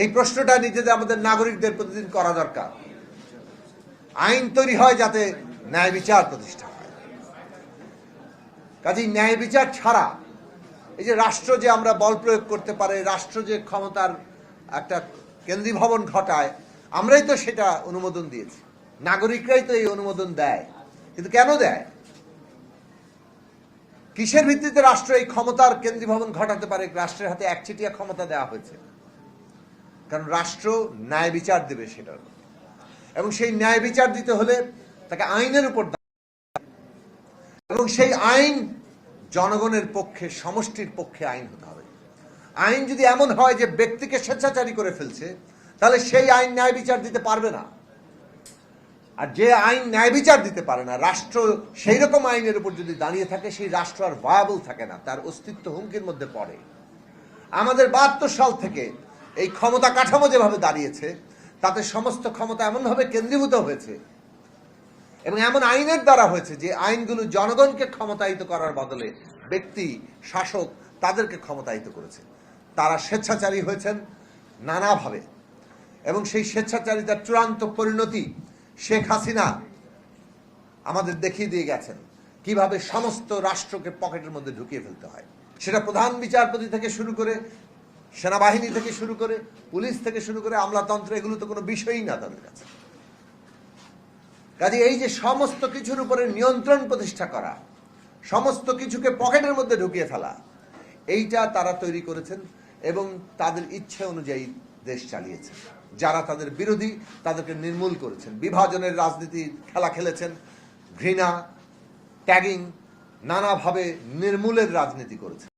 এই প্রশ্নটা নিজেদের, আমাদের নাগরিকদের প্রতিদিন করা দরকার। আইন তৈরি হয় যাতে ন্যায় বিচার প্রতিষ্ঠা হয়। কাজেই ন্যায় বিচার ছাড়া এই যে রাষ্ট্র যে আমরা বল প্রয়োগ করতে পারে, রাষ্ট্র যে ক্ষমতার একটা কেন্দ্রীভবন ঘটায়, আমরাই তো সেটা অনুমোদন দিয়েছি। নাগরিকরাই তো এই অনুমোদন দেয়। কিন্তু কেন দেয়? কিসের ভিত্তিতে রাষ্ট্র এই ক্ষমতার কেন্দ্রীভবন ঘটাতে পারে? রাষ্ট্রের হাতে একচেটিয়া ক্ষমতা দেওয়া হয়েছে। কারণ রাষ্ট্র ন্যায় বিচার দেবে সেটার এবং সেই ন্যায় বিচার দিতে হলে তাকে আইনের উপর এবং সেই আইন জনগণের পক্ষে, সমষ্টির পক্ষে আইন হতে হবে। আইন যদি এমন হয় যে ব্যক্তিকে স্বেচ্ছাচারী করে ফেলছে, তাহলে সেই আইন ন্যায় বিচার দিতে পারবে না। আর যে আইন ন্যায় বিচার দিতে পারে না, রাষ্ট্র সেই রকম আইনের উপর যদি দাঁড়িয়ে থাকে, সেই রাষ্ট্র আর ভায়াবল থাকে না, তার অস্তিত্ব হুমকির মধ্যে পড়ে। আমাদের বাহাত্তর সাল থেকে এই ক্ষমতা কাঠামো যেভাবে দাঁড়িয়েছে, তাতে সমস্ত ক্ষমতা এমনভাবে কেন্দ্রীভূত হয়েছে এবং এমন আইনের দ্বারা হয়েছে যে আইনগুলো জনগণকে ক্ষমতায়িত করার বদলে ব্যক্তি, শাসক তাদেরকে ক্ষমতায়িত করেছে। তারা স্বেচ্ছাচারী হয়েছেন নানাভাবে এবং সেই স্বেচ্ছাচারিতার চূড়ান্ত পরিণতি শেখ হাসিনা আমাদের দেখিয়ে দিয়ে গেছেন কীভাবে সমস্ত রাষ্ট্রকে পকেটের মধ্যে ঢুকিয়ে ফেলতে হয়। সেটা প্রধান বিচারপতি থেকে শুরু করে সেনাবাহিনী থেকে শুরু করে, পুলিশ থেকে শুরু করে আমলাতন্ত্র, এগুলো তো কোনো বিষয়ই না তাদের কাছে। কাজে এই যে সমস্ত কিছুর উপরে নিয়ন্ত্রণ প্রতিষ্ঠা করা, সমস্ত কিছুকে পকেটের মধ্যে ঢুকিয়ে ফেলা, এইটা তারা তৈরি করেছেন এবং তাদের ইচ্ছে অনুযায়ী দেশ চালিয়েছে যারা তাদের বিরোধী, তাদেরকে নির্মূল করেছেন। বিভাজনের রাজনীতি খেলা খেলেছেন, ঘৃণা, ট্যাগিং, নানাভাবে নির্মূলের রাজনীতি করেছেন।